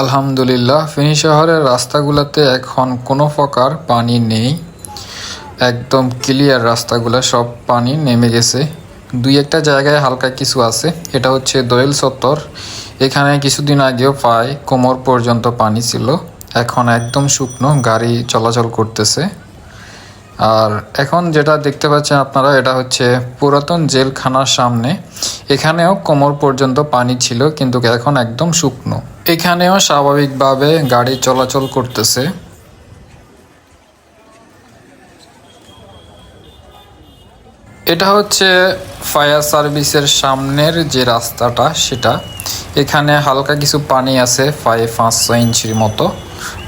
আলহামদুলিল্লাহ, ফেনী শহরের রাস্তাগুলোতে এখন কোনো প্রকার পানি নেই। একদম ক্লিয়ার রাস্তাগুলো, সব পানি নেমে গেছে। দুই একটা জায়গায় হালকা কিছু আছে, এটা হচ্ছে দোয়েল চত্বর এখানে কিছুদিন আগেও প্রায় কোমর পর্যন্ত পানি ছিল। এখন একদম শুকনো, গাড়ি চলাচল করতেছে। আর এখন যেটা দেখতে পাচ্ছেন আপনারা, এটা হচ্ছে পুরাতন জেলখানার সামনে। এখানেও কোমর পর্যন্ত পানি ছিল, কিন্তু এখন একদম শুকনো। এখানেও স্বাভাবিকভাবে গাড়ি চলাচল করতেছে। এটা হচ্ছে ফায়ার সার্ভিসের সামনের যে রাস্তাটা, সেটা। এখানে হালকা কিছু পানি আছে প্রায় পাঁচশো ইঞ্চির মতো।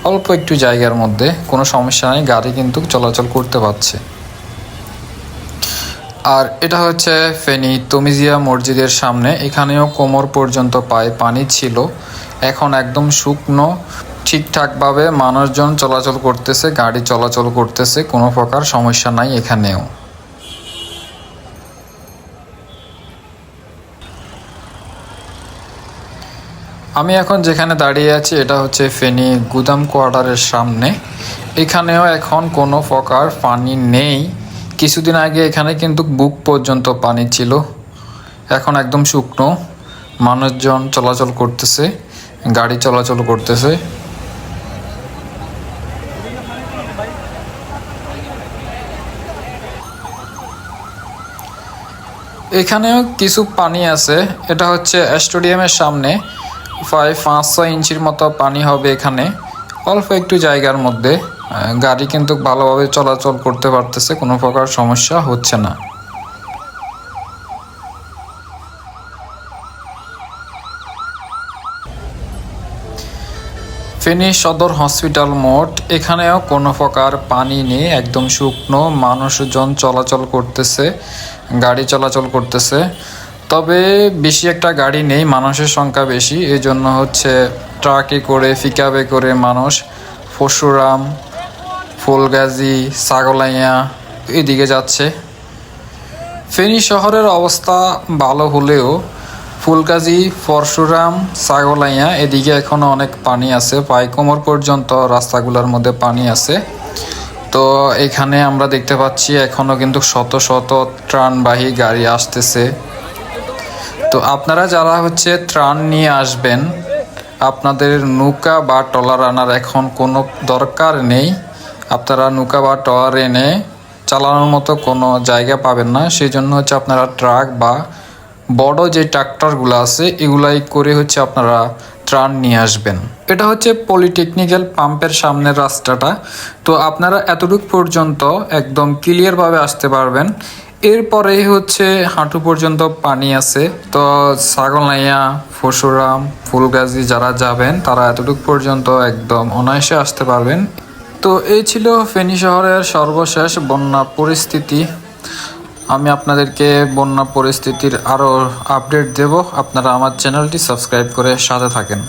অল্প একটু জায়গার মধ্যে, কোনো সমস্যা নেই, গাড়ি কিন্তু চলাচল করতে পারছে। আর এটা হচ্ছে ফেনী তমিজিয়া মসজিদের সামনে। এখানেও কোমর পর্যন্ত পায় পানি ছিল। এখন একদম শুকনো, ঠিকঠাকভাবে মানুষজন চলাচল করতেছে, গাড়ি চলাচল করতেছে, কোনো প্রকার সমস্যা নাই এখানেও। আমি এখন যেখানে দাঁড়িয়ে আছি, এটা হচ্ছে ফেনী গুদাম কোয়ার্টারের সামনে। এখানেও এখন কোনো প্রকার পানি নেই। কিছুদিন আগে এখানে কিন্তু বুক পর্যন্ত পানি ছিল। এখন একদম শুকনো। মানুষজন চলাচল করতেছে, গাড়ি চলাচল করতেছে। এখানেও কিছু পানি আছে। এটা হচ্ছে স্টেডিয়ামের সামনে। প্রায় পাঁচ ছয় ইঞ্চির মতো পানি হবে এখানে। অল্প একটু জায়গার মধ্যে। গাড়ি কিন্তু ভালোভাবে চলাচল করতে পারতেছে, কোনো প্রকার সমস্যা হচ্ছে না। ফেনী সদর হসপিটাল মোড এখানেও কোনো প্রকার পানি নেই, একদম শুকনো, মানুষজন চলাচল করতেছে, গাড়ি চলাচল করতেছে। তবে বেশি একটা গাড়ি নেই, মানুষের সংখ্যা বেশি এই জন্য হচ্ছে ট্রাকে করে, পিকআপে করে মানুষ পরশুরাম ফুলগাজী ছাগলাইয়া এদিকে যাচ্ছে। ফেনী শহরের অবস্থা ভালো হলেও ফুলগাজী, পরশুরাম ছাগলাইয়া এদিকে এখনও অনেক পানি আছে। প্রায় কোমর পর্যন্ত রাস্তাগুলোর মধ্যে পানি আছে। তো এখানে আমরা দেখতে পাচ্ছি এখনও কিন্তু শত শত ত্রাণবাহী গাড়ি আসতেছে। তো আপনারা যারা হচ্ছে ত্রাণ নিয়ে আসবেন, আপনাদের নৌকা বা ট্রলার আনার এখন কোনো দরকার নেই। আপনারা নৌকা বা ট্রলার এনে চালানোর মতো কোনো জায়গা পাবেন না। সেই জন্য হচ্ছে আপনারা ট্রাক বা বড় যে ট্রাক্টরগুলো আছে, এগুলাই করে হচ্ছে আপনারা ত্রাণ নিয়ে আসবেন। এটা হচ্ছে পলিটেকনিক্যাল পাম্পের সামনের রাস্তাটা। তো আপনারা এতটুকু পর্যন্ত একদম ক্লিয়ারভাবে আসতে পারবেন। এরপরে হচ্ছে হাঁটু পর্যন্ত পানি আছে। তো ছাগলনাইয়া ফসুরাম ফুলগাজী যারা যাবেন, তারা এতটুকু পর্যন্ত একদম অনায়াসে আসতে পারবেন। তো এই ছিল ফেনী শহরের সর্বশেষ বন্যা পরিস্থিতি। আমি আপনাদেরকে বন্যা পরিস্থিতির আরও আপডেট দেব। আপনারা আমার চ্যানেলটি সাবস্ক্রাইব করে সাথে থাকেন।